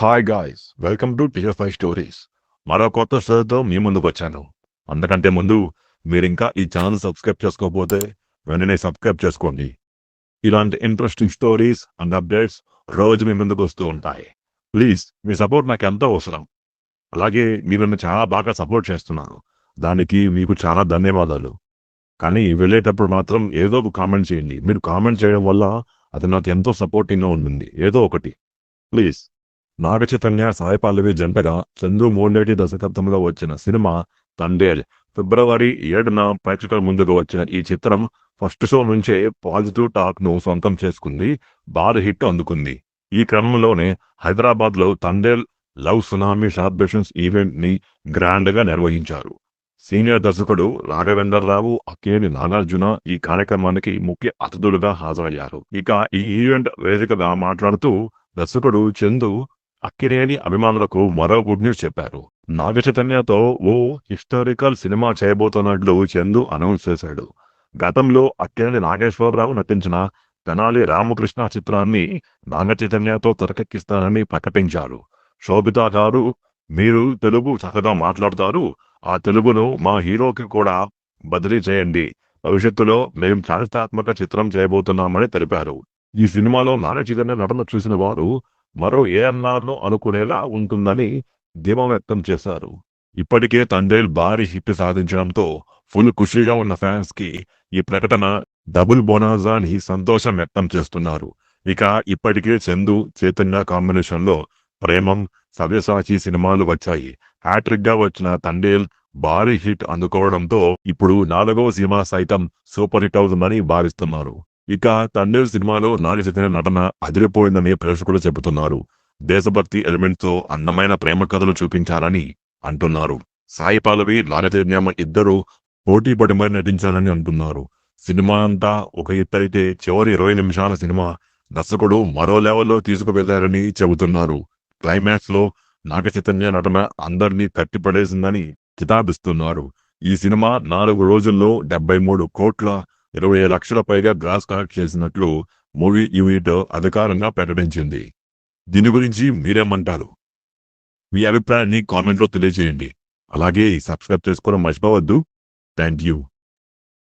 Hi guys welcome to tier five stories మరో కొత్త స్టోరీతో మీ ముందుకు వచ్చాను. అందుకంటే ముందు మీరు ఇంకా ఈ ఛానల్ సబ్స్క్రైబ్ చేసుకోకపోతే వెంటనే సబ్స్క్రైబ్ చేసుకోండి. ఇలాంటి ఇంట్రెస్టింగ్ స్టోరీస్ అండ్ అప్డేట్స్ రోజు మీ ముందుకు వస్తూ ఉంటాయి. ప్లీజ్ మీ సపోర్ట్ నాకు ఎంతో అవసరం. అలాగే మీరు నన్ను చాలా బాగా సపోర్ట్ చేస్తున్నారు. దానికి మీకు చాలా ధన్యవాదాలు. కానీ వెళ్ళేటప్పుడు మాత్రం ఏదో ఒక కామెంట్ చేయండి. మీరు కామెంట్ చేయడం వల్ల అది నాకు ఎంతో సపోర్టింగ్గా ఉంటుంది. ఏదో ఒకటి. ప్లీజ్ నాగ చైతన్య సాయి పల్లవి జంటగా చంద్రు మోండేటి దర్శకత్వంలో వచ్చిన సినిమా తండేల్. ఫిబ్రవరి ఏడున ప్రేక్షకుల ముందుకు వచ్చిన ఈ చిత్రం ఫస్ట్ షో నుంచే పాజిటివ్ టాక్ను సొంతం చేసుకుంది భారీ హిట్ అందుకుంది. ఈ క్రమంలోనే హైదరాబాద్లో తండేల్ లవ్ సునామీ సెలబ్రేషన్స్ ఈవెంట్ని గ్రాండ్గా నిర్వహించారు. సీనియర్ దర్శకుడు రాఘవేంద్రరావు అక్కేని నాగార్జున ఈ కార్యక్రమానికి ముఖ్య అతిథులుగా హాజరయ్యారు. ఇక ఈ ఈవెంట్ వేదికగా మాట్లాడుతూ దర్శకుడు చందు అక్కినేని అభిమానులకు మరో గుడ్ న్యూస్ చెప్పారు. నాగచైతన్యతో ఓ హిస్టారికల్ సినిమా చేయబోతున్నట్లు చందు అనౌన్స్ చేశాడు. గతంలో అక్కినేని నాగేశ్వరరావు నటించిన తెనాలి రామకృష్ణ చిత్రాన్ని నాగచైతన్యతో తెరకెక్కిస్తానని ప్రకటించారు. శోభితా గారు మీరు తెలుగు చక్కగా మాట్లాడతారు ఆ తెలుగును మా హీరోకి కూడా బదిలీ చేయండి. భవిష్యత్తులో మేము చారిత్రాత్మక చిత్రం చేయబోతున్నామని తెలిపారు. ఈ సినిమాలో నాగ చైతన్య నటన చూసిన వారు మరో ఏఎన్ఆర్ను అనుకునేలా ఉంటుందని ధీమా వ్యక్తం చేశారు. ఇప్పటికే తండేల్ భారీ హిట్ సాధించడంతో ఫుల్ ఖుషీగా ఉన్న ఫ్యాన్స్కి ఈ ప్రకటన డబుల్ బోనాజా అని సంతోషం వ్యక్తం చేస్తున్నారు. ఇక ఇప్పటికే చందు చైతన్య కాంబినేషన్లో ప్రేమం సవ్యసాచి సినిమాలు వచ్చాయి. హ్యాట్రిక్గా వచ్చిన తండేల్ భారీ హిట్ అందుకోవడంతో ఇప్పుడు నాలుగో సినిమా సైతం సూపర్ హిట్ అవుతుందని భావిస్తున్నారు. ఇక తండ్రి సినిమాలో నాని చైతన్య నటన అదిరిపోయిందని ప్రేక్షకులు చెబుతున్నారు. దేశభక్తి ఎలిమెంట్తో అందమైన ప్రేమ కథలు చూపించాలని అంటున్నారు. సాయి పల్లవి నాగచైతన్యం ఇద్దరు పోటీ పడి మరి నటించాలని అంటున్నారు. సినిమా అంతా ఒక ఎత్తైతే చివరి ఇరవై నిమిషాల సినిమా దర్శకుడు మరో లెవెల్లో తీసుకువెళ్ళారని చెబుతున్నారు. క్లైమాక్స్లో నాగ చైతన్య నటన అందరినీ కట్టిపడేసిందని కితాబిస్తున్నారు ఈ సినిమా నాలుగు రోజుల్లో డెబ్బై మూడు కోట్ల ఇరవై లక్షల పైగా గ్రాస్ కలెక్ట్ చేసినట్లు మూవీ యూనిట్ అధికారంగా ప్రకటించింది. దీని గురించి మీరేమంటారు? మీ అభిప్రాయాన్ని కామెంట్లో తెలియజేయండి. అలాగే సబ్స్క్రైబ్ చేసుకోవడం మర్చిపోవద్దు. Thank you.